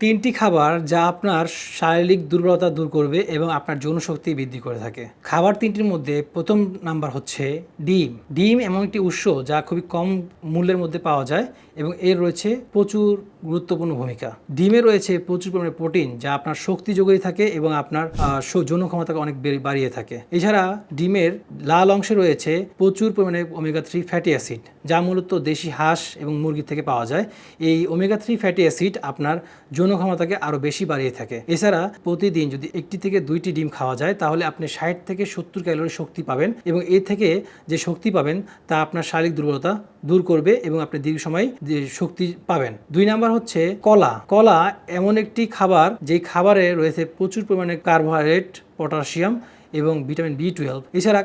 তিনটি খাবার যা আপনার শারীরিক দুর্বলতা দূর করবে এবং আপনার যৌন শক্তি বৃদ্ধি করে থাকে। খাবার তিনটির মধ্যে প্রথম নাম্বার হচ্ছে ডিম। ডিম এমন একটি উৎস যা খুবই কম মূল্যের মধ্যে পাওয়া যায় এবং এর রয়েছে প্রচুর গুরুত্বপূর্ণ ভূমিকা। ডিমে রয়েছে প্রচুর পরিমাণে প্রোটিন যা আপনার শক্তি যোগাই থাকে এবং আপনার যৌন ক্ষমতাকে অনেক বাড়িয়ে থাকে। এছাড়া ডিমের লাল অংশে রয়েছে প্রচুর পরিমাণে ওমেগা থ্রি ফ্যাটি অ্যাসিড যা মূলত দেশি হাঁস এবং মুরগি থেকে পাওয়া যায়। এই ওমেগা থ্রি ফ্যাটি অ্যাসিড আপনার যৌন ক্ষমতাকে আরও বেশি বাড়িয়ে থাকে। এছাড়া প্রতিদিন যদি একটি থেকে দুইটি ডিম খাওয়া যায়, তাহলে আপনি ষাট থেকে সত্তর ক্যালোরি শক্তি পাবেন এবং এ থেকে যে শক্তি পাবেন, তা আপনার শারীরিক দুর্বলতা দূর করবে এবং আপনি দীর্ঘ সময় শক্তি পাবেন। দুই নাম্বার হচ্ছে কলা। কলা এমন একটি খাবার, যেই খাবারে রয়েছে প্রচুর পরিমাণে কার্বোহাইড্রেট, পটাশিয়াম এবং ভিটামিন বি টুয়েলভ এছাড়া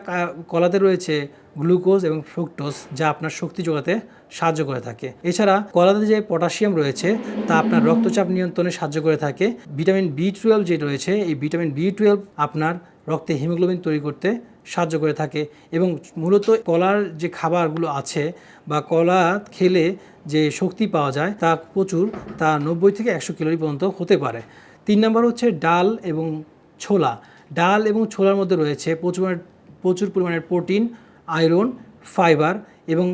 কলাতে রয়েছে গ্লুকোজ এবং ফ্রুক্টোজ, যা আপনার শক্তি যোগাতে সাহায্য করে থাকে। এছাড়া কলাতে যে পটাশিয়াম রয়েছে, তা আপনার রক্তচাপ নিয়ন্ত্রণে সাহায্য করে থাকে। ভিটামিন বি টুয়েলভ যে রয়েছে, এই ভিটামিন বি টুয়েলভ আপনার রক্তে হিমোগ্লোবিন তৈরি করতে সাহায্য করে থাকে এবং মূলত কলার যে খাবারগুলো আছে বা কলা খেলে যে শক্তি পাওয়া যায়, তা প্রচুর, তা নব্বই থেকে একশো ক্যালোরি পর্যন্ত হতে পারে। তিন নম্বর হচ্ছে ডাল এবং ছোলা। ডাল এবং ছোলার মধ্যে রয়েছে প্রচুর প্রচুর পরিমাণের প্রোটিন, আয়রন, ফাইবার এবং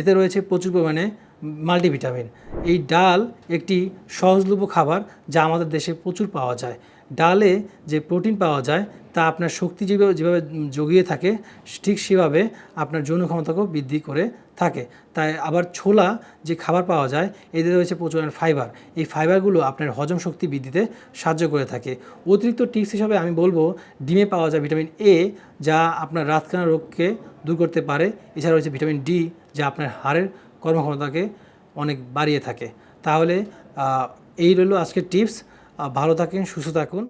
এতে রয়েছে প্রচুর পরিমাণে মাল্টিভিটামিন। এই ডাল একটি সহজলভ্য খাবার যা আমাদের দেশে প্রচুর পাওয়া যায়। ডালে যে প্রোটিন পাওয়া যায় তা আপনার শক্তি যেভাবে যেভাবে জগিয়ে থাকে, ঠিক সেভাবে আপনার যৌন ক্ষমতাকেও বৃদ্ধি করে থাকে। তাই আবার ছোলা যে খাবার পাওয়া যায় এতে রয়েছে প্রচুর ফাইবার এই ফাইবারগুলো আপনার হজম শক্তি বৃদ্ধিতে সাহায্য করে থাকে। অতিরিক্ত টিপস হিসাবে আমি বলব, ডিমে পাওয়া যায় ভিটামিন এ যা আপনার রাতকানা রোগকে দূর করতে পারে। এছাড়া রয়েছে ভিটামিন ডি যা আপনার হাড়ের কর্মক্ষমতাকে অনেক বাড়িয়ে থাকে। তাহলে এই রইল আজকের টিপস ভালো থাকেন, সুস্থ থাকুন।